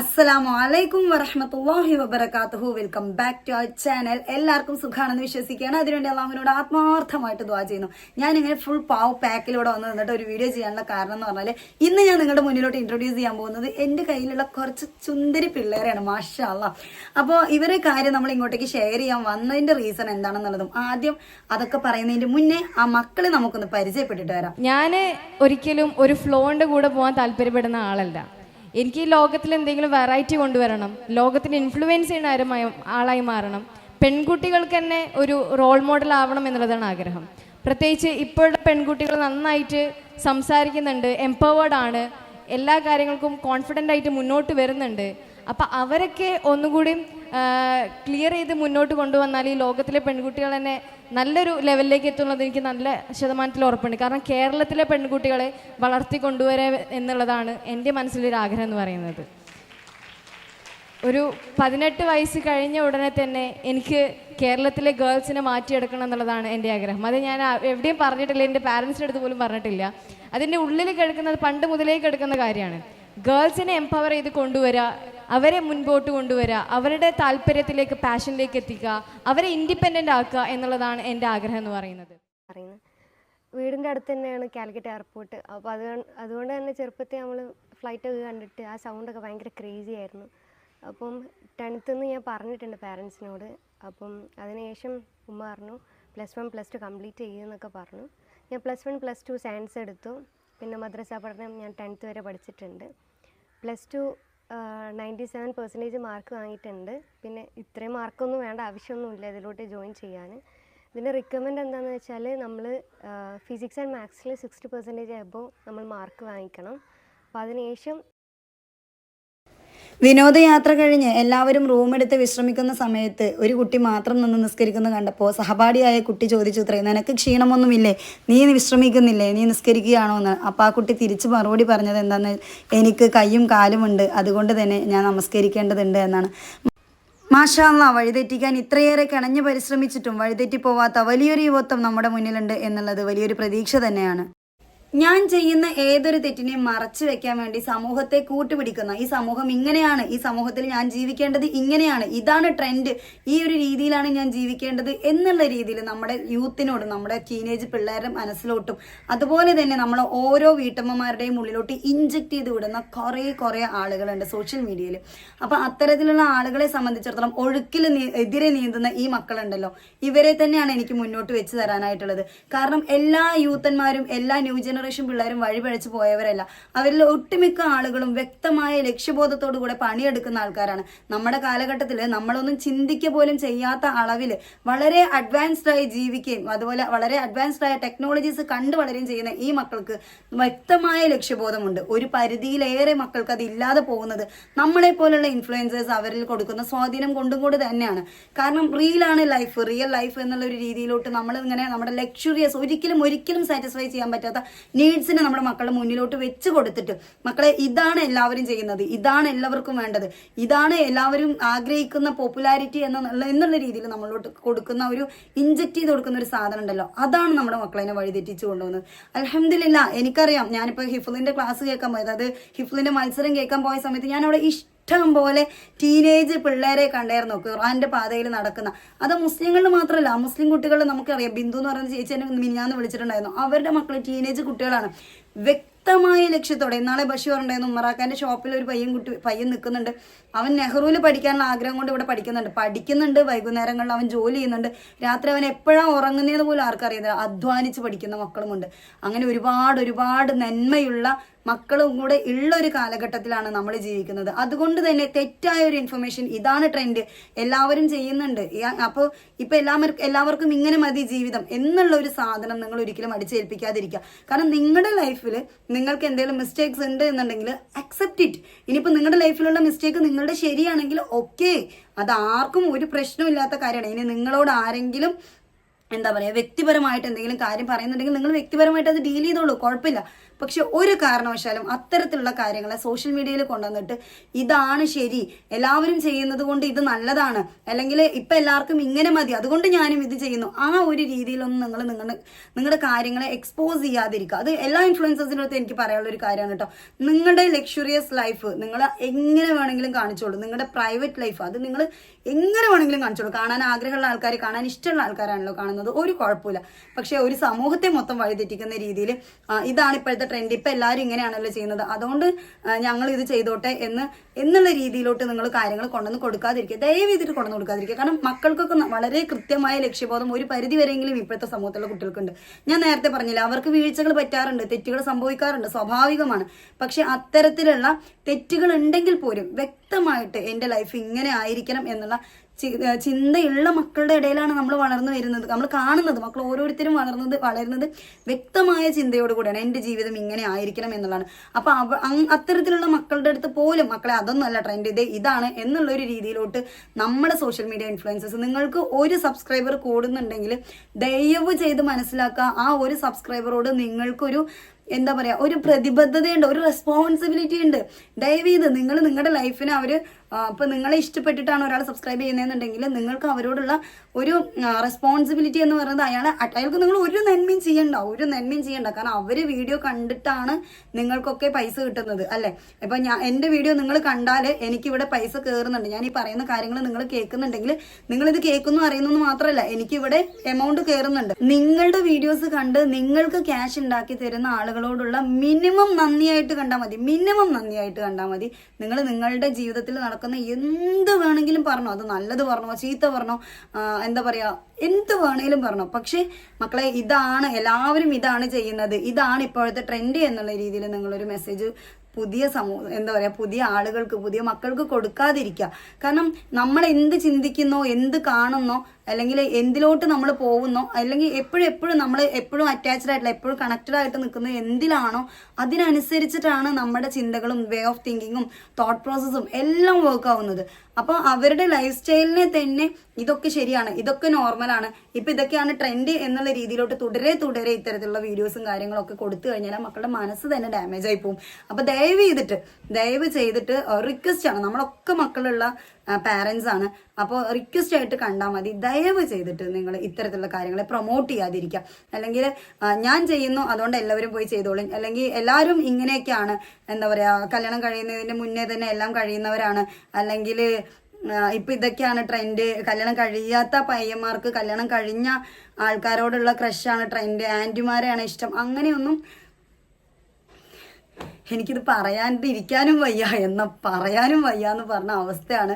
അസ്സലാമു അലൈക്കും വറഹമത്തല്ലാഹി വബർക്കാത്തുഹു welcome back to our channel എല്ലാവർക്കും സുഖാണെന്ന് വിശ്വസിക്കുകയാണ്. അതിനുവേണ്ടി അള്ളാഹുവിനോട് ആത്മാർത്ഥമായിട്ട് ദ്വാ ചെയ്യുന്നു. ഞാൻ ഇങ്ങനെ ഫുൾ പാവ് പാക്കിലൂടെ വന്ന് നിന്നിട്ട് ഒരു വീഡിയോ ചെയ്യാനുള്ള കാരണം എന്ന് പറഞ്ഞാൽ ഇന്ന് ഞാൻ നിങ്ങളുടെ മുന്നിലോട്ട് ഇൻട്രൊഡ്യൂസ് ചെയ്യാൻ പോകുന്നത് എന്റെ കയ്യിലുള്ള കുറച്ച് ചുന്ദരി പിള്ളേരെയാണ്. മാഷാ അല്ലാ അപ്പോൾ ഇവരെ കാര്യം നമ്മൾ ഇങ്ങോട്ടേക്ക് ഷെയർ ചെയ്യാൻ വന്നതിന്റെ റീസൺ എന്താണെന്നുള്ളതും ആദ്യം അതൊക്കെ പറയുന്നതിന്റെ മുന്നേ ആ മക്കളെ നമുക്കൊന്ന് പരിചയപ്പെട്ടിട്ട് വരാം. ഞാൻ ഒരിക്കലും ഒരു ഫ്ലോന്റെ കൂടെ പോകാൻ താല്പര്യപ്പെടുന്ന ആളല്ല. എനിക്ക് ഈ ലോകത്തിൽ എന്തെങ്കിലും വെറൈറ്റി കൊണ്ടുവരണം. ലോകത്തിന് ഇൻഫ്ലുവൻസ് ചെയ്യുന്ന ആരുമായി ആളായി മാറണം. പെൺകുട്ടികൾക്ക് തന്നെ ഒരു റോൾ മോഡൽ ആവണം എന്നുള്ളതാണ് ആഗ്രഹം. പ്രത്യേകിച്ച് ഇപ്പോഴത്തെ പെൺകുട്ടികൾ നന്നായിട്ട് സംസാരിക്കുന്നുണ്ട് എംപവേർഡ് ആണ്. എല്ലാ കാര്യങ്ങൾക്കും കോൺഫിഡന്റ് ആയിട്ട് മുന്നോട്ട് വരുന്നുണ്ട്. അപ്പം അവരൊക്കെ ഒന്നുകൂടി ക്ലിയർ ചെയ്ത് മുന്നോട്ട് കൊണ്ടുവന്നാൽ ഈ ലോകത്തിലെ പെൺകുട്ടികൾ തന്നെ നല്ലൊരു ലെവലിലേക്ക് എത്തുന്നത് എനിക്ക് നല്ല ശതമാനത്തിൽ ഉറപ്പുണ്ട്. കാരണം കേരളത്തിലെ പെൺകുട്ടികളെ വളർത്തി കൊണ്ടുവരിക എന്നുള്ളതാണ് എന്റെ മനസ്സിലൊരു ആഗ്രഹം എന്ന് പറയുന്നത്. ഒരു പതിനെട്ട് വയസ്സ് കഴിഞ്ഞ ഉടനെ തന്നെ എനിക്ക് കേരളത്തിലെ ഗേൾസിനെ മാറ്റിയെടുക്കണം എന്നുള്ളതാണ് എന്റെ ആഗ്രഹം. അത് ഞാൻ എവിടെയും പറഞ്ഞിട്ടില്ല എന്റെ പാരൻസിന്റെ അടുത്ത് പോലും പറഞ്ഞിട്ടില്ല. അതിന്റെ ഉള്ളിൽ കിടക്കുന്നത് പണ്ട് മുതലേ കിടക്കുന്ന കാര്യമാണ്. ഗേൾസിനെ എംപവർ ചെയ്ത് കൊണ്ടുവരിക അവരെ മുൻപോട്ട് കൊണ്ടുവരിക അവരുടെ താല്പര്യത്തിലേക്ക് പാഷനിലേക്ക് എത്തിക്കുക അവരെ ഇൻഡിപെൻഡന്റ് ആക്കുക എന്നുള്ളതാണ് എന്റെ ആഗ്രഹം എന്ന് പറയുന്നത്. വീടിന്റെ അടുത്ത് തന്നെയാണ് കാലിക്കറ്റ് എയർപോർട്ട്. അപ്പോൾ അത് അതുകൊണ്ട് തന്നെ ചെറുപ്പത്തിൽ നമ്മൾ ഫ്ലൈറ്റൊക്കെ കണ്ടിട്ട് ആ സൗണ്ടൊക്കെ ഭയങ്കര ക്രേസി ആയിരുന്നു. അപ്പം ടെൻത്തിൽ നിന്ന് ഞാൻ പറഞ്ഞിട്ടുണ്ട് പാരൻസിനോട് അപ്പം അതിനുശേഷം ഉമ്മ പറഞ്ഞു plus one plus two complete ചെയ്യുമെന്നൊക്കെ പറഞ്ഞു. ഞാൻ plus one plus two science എടുത്തു. പിന്നെ മദ്രസ പഠനം ഞാൻ ടെൻത്ത് വരെ പഠിച്ചിട്ടുണ്ട്. Plus two ninety seven percentage mark വാങ്ങിയിട്ടുണ്ട്. പിന്നെ ഇത്രയും മാർക്കൊന്നും വേണ്ട ആവശ്യമൊന്നുമില്ല ഇതിലോട്ട് ജോയിൻ ചെയ്യാൻ. ഇതിന്റെ റിക്കമെൻഡ് എന്താണെന്ന് വെച്ചാൽ നമ്മൾ ഫിസിക്സ് ആൻഡ് മാത്സിൽ സിക്സ്റ്റി പെർസെന്റേജ് എബോ നമ്മൾ മാർക്ക് വാങ്ങിക്കണം. അപ്പോൾ അതിനുശേഷം വിനോദയാത്ര കഴിഞ്ഞ് എല്ലാവരും റൂമെടുത്ത് വിശ്രമിക്കുന്ന സമയത്ത് ഒരു കുട്ടി മാത്രം നിന്ന് നിസ്കരിക്കുന്ന കണ്ടപ്പോൾ സഹപാഠിയായ കുട്ടി ചോദിച്ചു ഇത്രേ നിനക്ക് ക്ഷീണമൊന്നുമില്ലേ? നീ വിശ്രമിക്കുന്നില്ലേ? നീ നിസ്കരിക്കുകയാണോ? എന്ന്. അപ്പോൾ ആ കുട്ടി തിരിച്ച് മറുപടി പറഞ്ഞത് എന്താന്ന് എനിക്ക് കയ്യും കാലുമുണ്ട് അതുകൊണ്ട് തന്നെ ഞാൻ നമസ്കരിക്കേണ്ടതുണ്ട് എന്നാണ്. മാഷാല്ല വഴിതെറ്റിക്കാൻ ഇത്രയേറെ കിണഞ്ഞു പരിശ്രമിച്ചിട്ടും വഴിതെറ്റി പോവാത്ത വലിയൊരു യുവത്വം നമ്മുടെ മുന്നിലുണ്ട് എന്നുള്ളത് വലിയൊരു പ്രതീക്ഷ തന്നെയാണ്. ഞാൻ ചെയ്യുന്ന ഏതൊരു തെറ്റിനെയും മറച്ചു വെക്കാൻ വേണ്ടി സമൂഹത്തെ കൂട്ടുപിടിക്കുന്ന ഈ സമൂഹം ഇങ്ങനെയാണ് ഈ സമൂഹത്തിൽ ഞാൻ ജീവിക്കേണ്ടത് ഇങ്ങനെയാണ് ഇതാണ് ട്രെൻഡ് ഈ ഒരു രീതിയിലാണ് ഞാൻ ജീവിക്കേണ്ടത് എന്നുള്ള രീതിയിൽ നമ്മുടെ യൂത്തിനോടും നമ്മുടെ ടീനേജ് പിള്ളേരുടെ മനസ്സിലോട്ടും അതുപോലെ തന്നെ നമ്മൾ ഓരോ വീട്ടമ്മമാരുടെയും ഉള്ളിലോട്ട് ഇഞ്ചക്ട് ചെയ്ത് വിടുന്ന കുറേ കുറേ ആളുകളുണ്ട് സോഷ്യൽ മീഡിയയിൽ അപ്പം അത്തരത്തിലുള്ള ആളുകളെ സംബന്ധിച്ചിടത്തോളം ഒഴുക്കിൽ എതിരെ നീന്തുന്ന ഈ മക്കളുണ്ടല്ലോ ഇവരെ തന്നെയാണ് എനിക്ക് മുന്നോട്ട് വെച്ച് തരാനായിട്ടുള്ളത്. കാരണം എല്ലാ യൂത്തന്മാരും എല്ലാ ന്യൂ ജനറേഷൻ പിള്ളേരും വഴിപഴച്ച് പോയവരല്ല. അവരിൽ ഒട്ടുമിക്ക ആളുകളും വ്യക്തമായ ലക്ഷ്യബോധത്തോടു കൂടെ പണിയെടുക്കുന്ന ആൾക്കാരാണ്. നമ്മുടെ കാലഘട്ടത്തിൽ നമ്മളൊന്നും ചിന്തിക്കുക പോലും ചെയ്യാത്ത അളവിൽ വളരെ അഡ്വാൻസ്ഡ് ആയി ജീവിക്കുകയും അതുപോലെ വളരെ അഡ്വാൻസ്ഡ് ആയ ടെക്നോളജീസ് കണ്ടു വളരുകയും ചെയ്യുന്ന ഈ മക്കൾക്ക് വ്യക്തമായ ലക്ഷ്യബോധമുണ്ട്. ഒരു പരിധിയിലേറെ മക്കൾക്ക് അത് ഇല്ലാതെ പോകുന്നത് നമ്മളെ പോലുള്ള ഇൻഫ്ലുവൻസേഴ്സ് അവരിൽ കൊടുക്കുന്ന സ്വാധീനം കൊണ്ടും കൂടി തന്നെയാണ്. കാരണം റിയലാണ് ലൈഫ് റിയൽ ലൈഫ് എന്നുള്ള ഒരു രീതിയിലോട്ട് നമ്മൾ ഇങ്ങനെ നമ്മുടെ ലക്ഷറിയസ് ഒരിക്കലും ഒരിക്കലും സാറ്റിസ്ഫൈ ചെയ്യാൻ പറ്റാത്ത നീഡ്സിനെ നമ്മുടെ മക്കളുടെ മുന്നിലോട്ട് വെച്ച് കൊടുത്തിട്ട് മക്കളെ ഇതാണ് എല്ലാവരും ചെയ്യുന്നത്. ഇതാണ് എല്ലാവർക്കും വേണ്ടത്. ഇതാണ് എല്ലാവരും ആഗ്രഹിക്കുന്ന പോപ്പുലാരിറ്റി എന്ന എന്നുള്ള രീതിയിൽ നമ്മളോട്ട് കൊടുക്കുന്ന ഒരു ഇഞ്ചക്ട് ചെയ്ത് കൊടുക്കുന്ന ഒരു സാധനം ഉണ്ടല്ലോ. അതാണ് നമ്മുടെ മക്കളെ വഴിതെറ്റിച്ചു കൊണ്ടുപോകുന്നത് അലഹമില്ല എനിക്കറിയാം. ഞാനിപ്പോൾ ഹിഫുലിന്റെ ക്ലാസ് കേൾക്കാൻ പോയത്. അതായത് ഹിഫുലിന്റെ മത്സരം കേൾക്കാൻ പോയ സമയത്ത് ഞാൻ അവിടെ ഇഷ്ടം പോലെ ടീനേജ് പിള്ളേരെ കണ്ടായിരുന്നു ഖുറാന്റെ പാതയിൽ നടക്കുന്ന. അത് മുസ്ലിങ്ങളിൽ മാത്രമല്ല മുസ്ലിം കുട്ടികൾ നമുക്കറിയാം. ബിന്ദു എന്ന് പറയുന്ന ചേച്ചി എന്നെ മിനിഞ്ഞാന്ന് വിളിച്ചിട്ടുണ്ടായിരുന്നു. അവരുടെ മക്കൾ ടീനേജ് കുട്ടികളാണ്. വ്യക്തമായ ലക്ഷ്യത്തോടെ ഇന്നാളെ ബഷീർ ഉണ്ടായിരുന്നു ഉമ്മറാക്കാന്റെ ഷോപ്പിൽ ഒരു പയ്യൻ കുട്ടി പയ്യൻ നിൽക്കുന്നുണ്ട് അവൻ നെഹ്റുവിൽ പഠിക്കാനുള്ള ആഗ്രഹം കൊണ്ട് ഇവിടെ പഠിക്കുന്നുണ്ട്. പഠിക്കുന്നുണ്ട് വൈകുന്നേരങ്ങളിൽ അവൻ ജോലി ചെയ്യുന്നുണ്ട്. രാത്രി അവൻ എപ്പോഴാണ് ഉറങ്ങുന്നതെന്ന് പോലും ആർക്കറിയാം അധ്വാനിച്ച് പഠിക്കുന്ന മക്കളുമുണ്ട്. അങ്ങനെ ഒരുപാട് ഒരുപാട് നന്മയുള്ള മക്കളും കൂടെ ഉള്ള ഒരു കാലഘട്ടത്തിലാണ് നമ്മൾ ജീവിക്കുന്നത്. അതുകൊണ്ട് തന്നെ തെറ്റായ ഒരു ഇൻഫർമേഷൻ ഇതാണ് ട്രെൻഡ് എല്ലാവരും ചെയ്യുന്നുണ്ട്. അപ്പോൾ ഇപ്പൊ എല്ലാവർക്കും എല്ലാവർക്കും ഇങ്ങനെ മതി ജീവിതം എന്നുള്ള ഒരു സാധനം നിങ്ങൾ ഒരിക്കലും അടിച്ചേൽപ്പിക്കാതിരിക്കുക. കാരണം നിങ്ങളുടെ ലൈഫിൽ നിങ്ങൾക്ക് എന്തെങ്കിലും മിസ്റ്റേക്സ് ഉണ്ട് എന്നുണ്ടെങ്കിൽ അക്സെപ്റ്റ് ഇറ്റ് ഇനിയിപ്പോൾ നിങ്ങളുടെ ലൈഫിലുള്ള മിസ്റ്റേക്ക് നിങ്ങളുടെ ശരിയാണെങ്കിൽ ഓക്കെ അത് ആർക്കും ഒരു പ്രശ്നമില്ലാത്ത കാര്യമാണ്. ഇനി നിങ്ങളോട് ആരെങ്കിലും എന്താ പറയുക വ്യക്തിപരമായിട്ട് എന്തെങ്കിലും കാര്യം പറയുന്നുണ്ടെങ്കിൽ നിങ്ങൾ വ്യക്തിപരമായിട്ട് അത് ഡീൽ ചെയ്തോളൂ. കുഴപ്പമില്ല. പക്ഷെ ഒരു കാരണവശാലും അത്തരത്തിലുള്ള കാര്യങ്ങളെ സോഷ്യൽ മീഡിയയിൽ കൊണ്ടുവന്നിട്ട് ഇതാണ് ശരി എല്ലാവരും ചെയ്യുന്നത് കൊണ്ട് ഇത് നല്ലതാണ് അല്ലെങ്കിൽ ഇപ്പൊ എല്ലാവർക്കും ഇങ്ങനെ മതി അതുകൊണ്ട് ഞാനും ഇത് ചെയ്യുന്നു. ആ ഒരു രീതിയിലൊന്നും നിങ്ങൾ നിങ്ങളുടെ നിങ്ങളുടെ കാര്യങ്ങളെ എക്സ്പോസ് ചെയ്യാതിരിക്കുക. അത് എല്ലാ ഇൻഫ്ലുവൻസേഴ്സിന്റെ അടുത്ത് എനിക്ക് പറയാനുള്ള ഒരു കാര്യമാണ് കേട്ടോ. നിങ്ങളുടെ ലക്ഷറിയസ് ലൈഫ് നിങ്ങൾ എങ്ങനെ വേണമെങ്കിലും കാണിച്ചോളൂ. നിങ്ങളുടെ പ്രൈവറ്റ് ലൈഫ് അത് നിങ്ങൾ എങ്ങനെ വേണമെങ്കിലും കാണിച്ചോളൂ. കാണാൻ ആഗ്രഹമുള്ള ആൾക്കാർ കാണാൻ ഇഷ്ടമുള്ള ആൾക്കാരാണല്ലോ കാണുന്നത്. ഒരു കുഴപ്പമില്ല. പക്ഷേ ഒരു സമൂഹത്തെ മൊത്തം വഴിതെറ്റിക്കുന്ന രീതിയിൽ ഇതാണ് ഇപ്പോഴത്തെ ട്രെൻഡ് ഇപ്പം എല്ലാവരും ഇങ്ങനെയാണല്ലോ ചെയ്യുന്നത്. അതുകൊണ്ട് ഞങ്ങൾ ഇത് ചെയ്തോട്ടെ എന്ന് എന്നുള്ള രീതിയിലോട്ട് നിങ്ങൾ കാര്യങ്ങൾ കൊണ്ടുവന്ന് കൊടുക്കാതിരിക്കുക. ദയവ് ചെയ്തിട്ട് കൊണ്ടുവന്ന് കൊടുക്കാതിരിക്കുക. കാരണം മക്കൾക്കൊക്കെ വളരെ കൃത്യമായ ലക്ഷ്യബോധം ഒരു പരിധി വരെയെങ്കിലും ഇപ്പോഴത്തെ സമൂഹത്തിലുള്ള കുട്ടികൾക്കുണ്ട്. ഞാൻ നേരത്തെ പറഞ്ഞില്ല അവർക്ക് വീഴ്ചകൾ പറ്റാറുണ്ട് തെറ്റുകൾ സംഭവിക്കാറുണ്ട് സ്വാഭാവികമാണ്. പക്ഷെ അത്തരത്തിലുള്ള തെറ്റുകൾ ഉണ്ടെങ്കിൽ പോലും വ്യക്തമായിട്ട് എന്റെ ലൈഫ് ഇങ്ങനെ ആയിരിക്കണം എന്നുള്ള ചിന്തയുള്ള മക്കളുടെ ഇടയിലാണ് നമ്മൾ വളർന്നു വരുന്നത്. നമ്മൾ കാണുന്നത് മക്കൾ ഓരോരുത്തരും വളർന്നത് വളരുന്നത് വ്യക്തമായ ചിന്തയോട് കൂടിയാണ്. എന്റെ ജീവിതം ഇങ്ങനെ ആയിരിക്കണം എന്നുള്ളതാണ്. അപ്പൊ അവ അത്തരത്തിലുള്ള മക്കളുടെ അടുത്ത് പോലും മക്കളെ അതൊന്നും അല്ല ട്രെൻഡ് ഇത് ഇതാണ് എന്നുള്ള ഒരു രീതിയിലോട്ട് നമ്മുടെ സോഷ്യൽ മീഡിയ ഇൻഫ്ലുവൻസസ് നിങ്ങൾക്ക് ഒരു സബ്സ്ക്രൈബർ കൂടുന്നുണ്ടെങ്കിൽ ദയവ് ചെയ്ത് മനസ്സിലാക്കുക ആ ഒരു സബ്സ്ക്രൈബറോട് നിങ്ങൾക്കൊരു എന്താ പറയാ ഒരു പ്രതിബദ്ധതയുണ്ട് ഒരു റെസ്പോൺസിബിലിറ്റി ഉണ്ട്. ദയവ് ചെയ്ത് നിങ്ങൾ നിങ്ങളുടെ ലൈഫിനെ അവർ ഇപ്പൊ നിങ്ങളെ ഇഷ്ടപ്പെട്ടിട്ടാണ് ഒരാൾ സബ്സ്ക്രൈബ് ചെയ്യുന്നതെന്നുണ്ടെങ്കിൽ നിങ്ങൾക്ക് അവരോടുള്ള ഒരു റെസ്പോൺസിബിലിറ്റി എന്ന് പറയുന്നത് അയാൾ അയാൾക്ക് നിങ്ങൾ ഒരു നന്മയും ചെയ്യണ്ട ഒരു നന്മയും ചെയ്യണ്ട. കാരണം അവർ വീഡിയോ കണ്ടിട്ടാണ് നിങ്ങൾക്കൊക്കെ പൈസ കിട്ടുന്നത് അല്ലെ? ഇപ്പൊ ഞാൻ എന്റെ വീഡിയോ നിങ്ങൾ കണ്ടാൽ എനിക്ക് ഇവിടെ പൈസ കയറുന്നുണ്ട് ഞാൻ ഈ പറയുന്ന കാര്യങ്ങൾ നിങ്ങൾ കേൾക്കുന്നുണ്ടെങ്കിൽ ഇത് കേൾക്കുന്നു അറിയുന്നു മാത്രമല്ല എനിക്ക് ഇവിടെ എമൗണ്ട് കയറുന്നുണ്ട് നിങ്ങളുടെ വീഡിയോസ് കണ്ട് നിങ്ങൾക്ക് ക്യാഷ് ഉണ്ടാക്കി തരുന്ന ആളുകളോടുള്ള മിനിമം നന്ദിയായിട്ട് കണ്ടാൽ മതി. മിനിമം നന്ദിയായിട്ട് കണ്ടാൽ മതി. നിങ്ങൾ നിങ്ങളുടെ ജീവിതത്തിൽ നടക്കുന്ന എന്ത് വേണമെങ്കിലും പറഞ്ഞോ. അത് നല്ലത് പറഞ്ഞോ ചീത്ത പറഞ്ഞോ എന്താ പറയാ എന്ത് വേണേലും പറഞ്ഞോ. പക്ഷേ മക്കളെ ഇതാണ് എല്ലാവരും ഇതാണ് ചെയ്യുന്നത്. ഇതാണ് ഇപ്പോഴത്തെ ട്രെൻഡ് എന്നുള്ള രീതിയിൽ നിങ്ങളൊരു മെസ്സേജ് പുതിയ സമൂഹം എന്താ പറയുക പുതിയ ആളുകൾക്ക് പുതിയ മക്കൾക്ക് കൊടുക്കാതിരിക്കുക. കാരണം നമ്മൾ എന്ത് ചിന്തിക്കുന്നോ എന്ത് കാണുന്നോ അല്ലെങ്കിൽ എന്തിലോട്ട് നമ്മൾ പോകുന്നോ അല്ലെങ്കിൽ എപ്പോഴും എപ്പോഴും നമ്മൾ എപ്പോഴും അറ്റാച്ച്ഡ് ആയിട്ടുള്ള എപ്പോഴും കണക്റ്റഡ് ആയിട്ട് നിൽക്കുന്നത് എന്തിലാണോ അതിനനുസരിച്ചിട്ടാണ് നമ്മുടെ ചിന്തകളും വേ ഓഫ് തിങ്കിങ്ങും തോട്ട് പ്രോസസ്സും എല്ലാം വർക്ക് ആവുന്നത്. അപ്പോൾ അവരുടെ ലൈഫ് സ്റ്റൈലിനെ തന്നെ ഇതൊക്കെ ശരിയാണ് ഇതൊക്കെ നോർമലാണ് ഇപ്പം ഇതൊക്കെയാണ് ട്രെൻഡ് എന്നുള്ള രീതിയിലോട്ട് തുടരെ തുടരെ ഇത്തരത്തിലുള്ള വീഡിയോസും കാര്യങ്ങളൊക്കെ കൊടുത്തു കഴിഞ്ഞാൽ മക്കളുടെ മനസ്സ് തന്നെ ഡാമേജ് ആയി പോകും. അപ്പോൾ ദയവ് ചെയ്തിട്ട് ദയവ് ചെയ്തിട്ട് റിക്വസ്റ്റ് ആണ്. നമ്മളൊക്കെ മക്കളുള്ള പാരൻസ് ആണ്. അപ്പോൾ റിക്വസ്റ്റ് ആയിട്ട് കണ്ടാൽ മതി. ദയവ് ചെയ്തിട്ട് നിങ്ങൾ ഇത്തരത്തിലുള്ള കാര്യങ്ങളെ പ്രൊമോട്ട് ചെയ്യാതിരിക്കുക. അല്ലെങ്കിൽ ഞാൻ ചെയ്യുന്നു അതുകൊണ്ട് എല്ലാവരും പോയി ചെയ്തോളും. അല്ലെങ്കിൽ എല്ലാവരും ഇങ്ങനെയൊക്കെയാണ് എന്താ പറയുക കല്യാണം കഴിയുന്നതിന് മുന്നേ തന്നെ എല്ലാം കഴിയുന്നവരാണ്. അല്ലെങ്കിൽ ഇപ്പൊ ഇതൊക്കെയാണ് ട്രെൻഡ് കല്യാണം കഴിയാത്ത പയ്യന്മാർക്ക് കല്യാണം കഴിഞ്ഞ ആൾക്കാരോടുള്ള ക്രഷാണ് ട്രെൻഡ് ആന്റിമാരെയാണ് ഇഷ്ടം. അങ്ങനെയൊന്നും എനിക്കിത് പറയാണ്ടിരിക്കാനും വയ്യ. എന്ന പറയാനും വയ്യ എന്ന് പറഞ്ഞ അവസ്ഥയാണ്.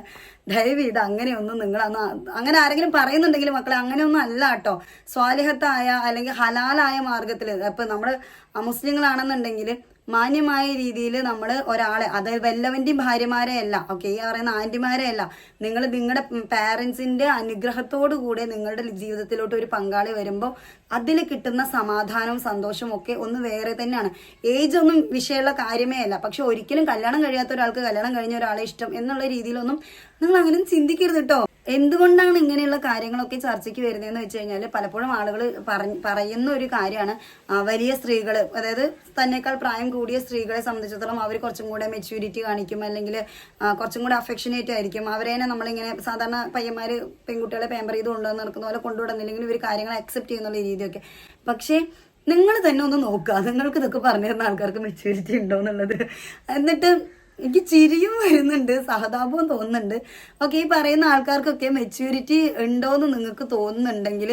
ദയവ് ഇത് അങ്ങനെയൊന്നും നിങ്ങൾ അന്ന് അങ്ങനെ ആരെങ്കിലും പറയുന്നുണ്ടെങ്കിൽ മക്കളെ അങ്ങനെയൊന്നും അല്ല കേട്ടോ. സ്വാലിഹത്തായ അല്ലെങ്കിൽ ഹലാലായ മാർഗത്തിൽ ഇപ്പം നമ്മൾ മുസ്ലിങ്ങളാണെന്നുണ്ടെങ്കിൽ മാന്യമായ രീതിയിൽ നമ്മൾ ഒരാളെ അതായത് വല്ലവന്റെയും ഭാര്യമാരെ അല്ല ഓക്കെ ഈ പറയുന്ന ആന്റിമാരെ അല്ല നിങ്ങൾ നിങ്ങളുടെ പാരൻസിന്റെ അനുഗ്രഹത്തോടു കൂടെ നിങ്ങളുടെ ജീവിതത്തിലോട്ട് ഒരു പങ്കാളി വരുമ്പോൾ അതിൽ കിട്ടുന്ന സമാധാനവും സന്തോഷവും ഒക്കെ ഒന്ന് വേറെ തന്നെയാണ്. ഏജ് ഒന്നും വിഷയമുള്ള കാര്യമേ അല്ല പക്ഷെ ഒരിക്കലും കല്യാണം കഴിയാത്ത ഒരാൾക്ക് കല്യാണം കഴിഞ്ഞ ഒരാളെ ഇഷ്ടം എന്നുള്ള രീതിയിലൊന്നും നിങ്ങൾ അങ്ങനെ ചിന്തിക്കരുത് കേട്ടോ എന്തുകൊണ്ടാണ് ഇങ്ങനെയുള്ള കാര്യങ്ങളൊക്കെ ചർച്ചയ്ക്ക് വരുന്നതെന്ന് വെച്ച് കഴിഞ്ഞാൽ പലപ്പോഴും ആളുകൾ പറയുന്ന ഒരു കാര്യമാണ് വലിയ സ്ത്രീകൾ അതായത് തന്നെക്കാൾ പ്രായം കൂടിയ സ്ത്രീകളെ സംബന്ധിച്ചിടത്തോളം അവർ കുറച്ചും കൂടെ മെച്യൂരിറ്റി കാണിക്കും അല്ലെങ്കിൽ കുറച്ചും കൂടെ അഫെക്ഷനേറ്റ് ആയിരിക്കും. അവരെ നമ്മളിങ്ങനെ സാധാരണ പയ്യന്മാർ പെൺകുട്ടികളെ പേമ്പർ ചെയ്ത് കൊണ്ടുവന്ന് നടക്കുന്ന പോലെ കൊണ്ടുവിടുന്നില്ലെങ്കിൽ ഇവർ കാര്യങ്ങൾ അക്സെപ്റ്റ് ചെയ്യുന്നുള്ള രീതിയൊക്കെ. പക്ഷേ നിങ്ങൾ തന്നെ ഒന്ന് നോക്കുക നിങ്ങൾക്ക് ഇതൊക്കെ പറഞ്ഞു തരുന്ന ആൾക്കാർക്ക് മെച്യൂരിറ്റി ഉണ്ടോ എന്നുള്ളത്. എന്നിട്ട് എനിക്ക് ചിരിയും വരുന്നുണ്ട് സഹതാപവും തോന്നുന്നുണ്ട്. ഓക്കെ ഈ പറയുന്ന ആൾക്കാർക്കൊക്കെ മെച്യൂരിറ്റി ഉണ്ടോയെന്ന് നിങ്ങൾക്ക് തോന്നുന്നുണ്ടെങ്കിൽ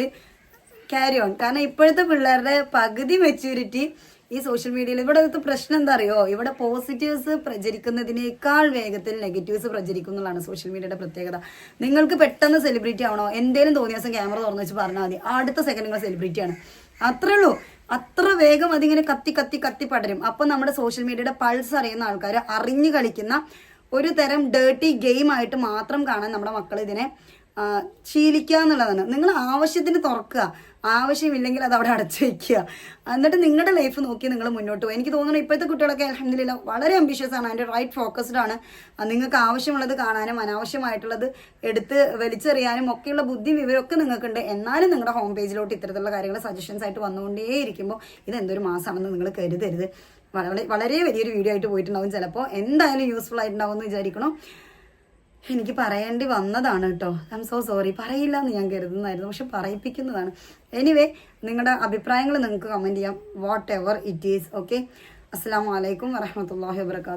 ക്യാരി ഓൺ കാരണം ഇപ്പോഴത്തെ പിള്ളേരുടെ പകുതി മെച്യൂരിറ്റി ഈ സോഷ്യൽ മീഡിയയിൽ ഇവിടെ പ്രശ്നം എന്താ അറിയോ? ഇവിടെ പോസിറ്റീവ്സ് പ്രചരിക്കുന്നതിനേക്കാൾ വേഗത്തിൽ നെഗറ്റീവ്സ് പ്രചരിക്കുന്നതാണ് സോഷ്യൽ മീഡിയയുടെ പ്രത്യേകത. നിങ്ങൾക്ക് പെട്ടെന്ന് സെലിബ്രിറ്റി ആവണോ? എന്തേലും തോന്നിയ ദിവസം ക്യാമറ തുറന്നു വെച്ച് പറഞ്ഞാൽ മതി. അടുത്ത സെക്കൻഡ് നിങ്ങൾ സെലിബ്രിറ്റിയാണ് അത്രേ ഉള്ളൂ. അത്ര വേഗം അതിങ്ങനെ കത്തി കത്തി കത്തി പടരും. അപ്പൊ നമ്മുടെ സോഷ്യൽ മീഡിയയുടെ പൾസ് അറിയുന്ന ആൾക്കാർ അറിഞ്ഞു കളിക്കുന്ന ഒരു തരം ഡേർട്ടി ഗെയിം ആയിട്ട് മാത്രം കാണാൻ നമ്മുടെ മക്കൾ ഇതിനെ ശീലിക്കുക എന്നുള്ളതാണ്. നിങ്ങൾ ആവശ്യത്തിന് തുറക്കുക. ആവശ്യമില്ലെങ്കിൽ അത് അവിടെ അടച്ചു വയ്ക്കുക എന്നിട്ട് നിങ്ങളുടെ ലൈഫ് നോക്കി നിങ്ങൾ മുന്നോട്ട് പോകും എനിക്ക് തോന്നുന്നു ഇപ്പോഴത്തെ കുട്ടികളൊക്കെ അലഹമില്ല വളരെ അംബിഷ്യസ് ആണ്. അതിന്റെ റൈറ്റ് ഫോക്കസ്ഡ് ആണ്. നിങ്ങൾക്ക് ആവശ്യമുള്ളത് കാണാനും അനാവശ്യമായിട്ടുള്ളത് എടുത്ത് വലിച്ചെറിയാനും ഒക്കെയുള്ള ബുദ്ധി വിവരമൊക്കെ നിങ്ങൾക്കുണ്ട്. എന്നാലും നിങ്ങളുടെ ഹോം പേജിലോട്ട് ഇത്തരത്തിലുള്ള കാര്യങ്ങൾ സജഷൻസ് ആയിട്ട് വന്നുകൊണ്ടേ ഇരിക്കുമ്പോൾ ഇത് എന്തൊരു മാസമാണെന്ന് നിങ്ങൾ കരുതരുത്. വളരെ വളരെ വലിയൊരു വീഡിയോ ആയിട്ട് പോയിട്ടുണ്ടാവും. ചിലപ്പോൾ എന്തായാലും യൂസ്ഫുൾ ആയിട്ടുണ്ടാവും എന്ന് വിചാരിക്കണം? എനിക്ക് പറയേണ്ടി വന്നതാണ് കേട്ടോ. ഐ എം സോ സോറി പറയില്ല എന്ന് ഞാൻ കരുതുന്നതായിരുന്നു. പക്ഷെ പറയിപ്പിക്കുന്നതാണ്. എനിവേ നിങ്ങളുടെ അഭിപ്രായങ്ങൾ നിങ്ങൾക്ക് കമന്റ് ചെയ്യാം. Whatever it is okay അസ്സാം വലൈക്കും വരഹമത്തല്ലാഹി വാബർക്കാത്തു